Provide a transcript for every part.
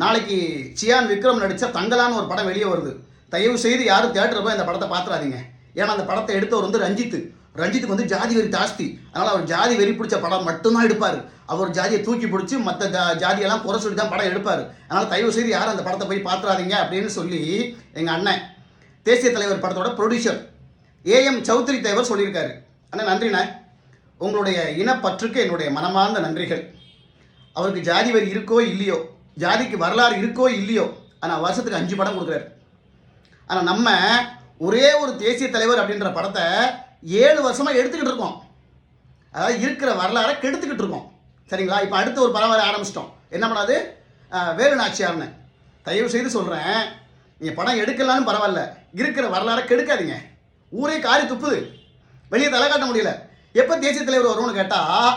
நாளைக்கு சியான் விக்ரம் நடித்த தங்கலான்னு ஒரு படம் வெளியே வருது. தயவு செய்து யாரும் தேட்டர் போய் அந்த படத்தை பார்த்துறாதீங்க ஏன்னா அந்த படத்தை எடுத்தவர் வந்து ரஞ்சித்து. ரஞ்சித்துக்கு வந்து ஜாதி வெறி ஜாஸ்தி. அதனால் அவர் ஜாதி வெறி பிடிச்ச படம் மட்டும்தான் எடுப்பார். அவர் ஜாதியை தூக்கி பிடிச்சி மற்ற ஜா ஜாதியெல்லாம் குறை சொல்லி தான் படம் எடுப்பார். அதனால் தயவு செய்து யாரும் அந்த படத்தை போய் பார்த்துறாதீங்க அப்படின்னு சொல்லி எங்கள் அண்ணன் தேசிய தலைவர் படத்தோட ப்ரொடியூசர் ஏஎம் சௌத்ரி தலைவர் சொல்லியிருக்காரு. அண்ணா. நன்றிண்ணே உங்களுடைய இனப்பற்றுக்கு என்னுடைய மனமார்ந்த நன்றிகள். அவருக்கு ஜாதி வரி இருக்கோ இல்லையோ ஜாதிக்கு வரலாறு இருக்கோ இல்லையோ ஆனால் வருஷத்துக்கு அஞ்சு படம் கொடுக்குறாரு. ஆனால் நம்ம ஒரே ஒரு தேசிய தலைவர் அப்படின்ற படத்தை ஏழு வருஷமாக எடுத்துக்கிட்டு இருக்கோம். அதாவது இருக்கிற வரலாறை கெடுத்துக்கிட்டு இருக்கோம். சரிங்களா? இப்போ அடுத்த ஒரு படம் வர ஆரம்பிச்சிட்டோம். என்ன பண்ணாது வேலு நாச்சியார்னு. தயவு செய்து சொல்கிறேன் நீங்கள் படம் எடுக்கலான்னு பரவாயில்ல. இருக்கிற வரலாறை கெடுக்காதீங்க. ஊரே காரி துப்புது. வெளியே தலை காட்ட முடியல. எப்போ தேசிய தலைவர் வரும்னு கேட்டால்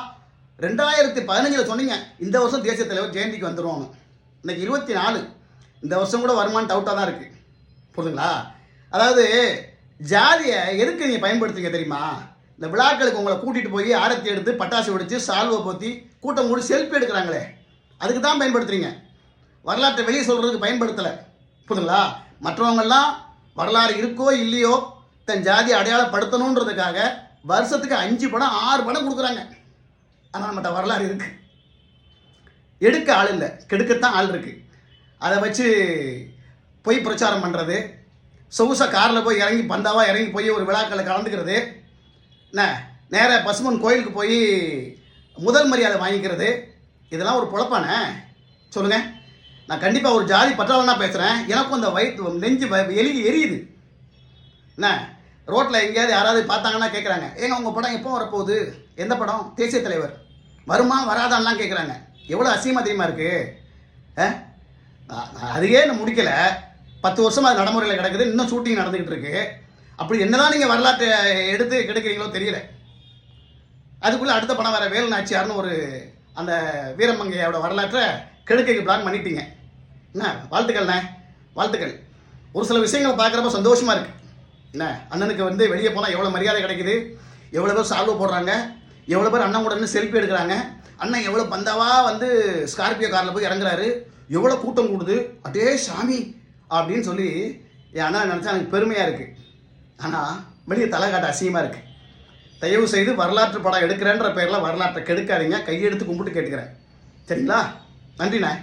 ரெண்டாயிரத்தி பதினஞ்சில் சொன்னீங்க இந்த வருஷம் தேசிய தலைவர் ஜெயந்திக்கு வந்துடுவோம்னு இன்னைக்கு இருபத்தி நாலு. இந்த வருஷம் கூட வருமானு டவுட்டாக தான் இருக்குது புரிதுங்களா அதாவது ஜாதியை எதுக்கு நீங்கள் பயன்படுத்துறீங்க தெரியுமா? இந்த விழாக்களுக்கு உங்களை கூட்டிகிட்டு போய் ஆரத்தி எடுத்து பட்டாசு வெடித்து சால்வை போற்றி கூட்டம் கூடி செல்ஃபி எடுக்கிறாங்களே. அதுக்கு தான் பயன்படுத்துகிறீங்க வரலாற்றை வெளியே சொல்கிறதுக்கு பயன்படுத்தலை. புரிதுங்களா மற்றவங்கெல்லாம் வரலாறு இருக்கோ இல்லையோ தன் ஜாதியை அடையாளப்படுத்தணுன்றதுக்காக வருஷத்துக்கு அஞ்சு படம் ஆறு படம் கொடுக்குறாங்க. ஆனால் நம்மகிட்ட வரலாறு இருக்குது எடுக்க ஆள் இல்லை. கெடுக்கத்தான் ஆள் இருக்குது அதை வச்சு பொய் பிரச்சாரம் பண்ணுறது சொகுசா காரில் போய் இறங்கி பந்தாவாக இறங்கி போய் ஒரு விழாக்களில் கலந்துக்கிறது என்ன நேராக பசுமன் கோயிலுக்கு போய் முதல் மரியாதை வாங்கிக்கிறது இதெல்லாம் ஒரு பொழப்பானே? சொல்லுங்கள் நான் கண்டிப்பாக ஒரு ஜாதி பற்றாளனா பேசுகிறேன் எனக்கும் அந்த வயிற்று நெஞ்சு வ- எலி எரியுது. என்ன ரோட்டில் எங்கேயாவது யாராவது பார்த்தாங்கன்னா கேட்குறாங்க ஏங்க உங்கள் படம் எப்போ வரப்போகுது? எந்த படம்? தேசிய தலைவர். வருமா வராதான்லாம் கேட்குறாங்க எவ்வளோ அசியமாக தெரியுமா இருக்குது ஆ? அதையே நான் முடிக்கலை. பத்து வருஷமாக அது நடைமுறையில் கிடக்குது. இன்னும் ஷூட்டிங் நடந்துக்கிட்டு இருக்கு. அப்படி என்னதான் நீங்கள் வரலாற்றை எடுத்து கெடுக்கிறீங்களோ தெரியல. அதுக்குள்ளே அடுத்த படம் வர வேலு நாச்சியார்னு ஒரு அந்த வீரமங்கையோட வரலாற்றை கெடுக்கைக்கு பிளான் பண்ணிட்டீங்க. என்ன வாழ்த்துக்கள்ண்ணே. வாழ்த்துக்கள். ஒரு சில விஷயங்களை பார்க்குறப்ப சந்தோஷமாக இருக்குது என்ன அண்ணனுக்கு வந்து வெளியே போனால் எவ்வளோ மரியாதை கிடைக்குது? எவ்வளோ பேர் சால்வ் போடுறாங்க? எவ்வளோ பேர் அண்ணன் உடனே செல்ஃபி எடுக்கிறாங்க? அண்ணன் எவ்வளோ பந்தாவா வந்து ஸ்கார்பியோ காரில் போய் இறங்குறாரு? எவ்வளோ கூட்டம் கூடுது? அடே சாமி அப்படின்னு சொல்லி என் அண்ணா நினச்சா எனக்கு பெருமையாக இருக்குது ஆனால் வெளியே தலை காட்ட அசிங்கமாக இருக்குது தயவு செய்து வரலாற்று படம் எடுக்கிறேன்ற பேரில் வரலாற்றை கெடுக்காதீங்க. கையெடுத்து கும்பிட்டு கேட்டுக்கிறேன். சரிங்களா? நன்றிண்ணே.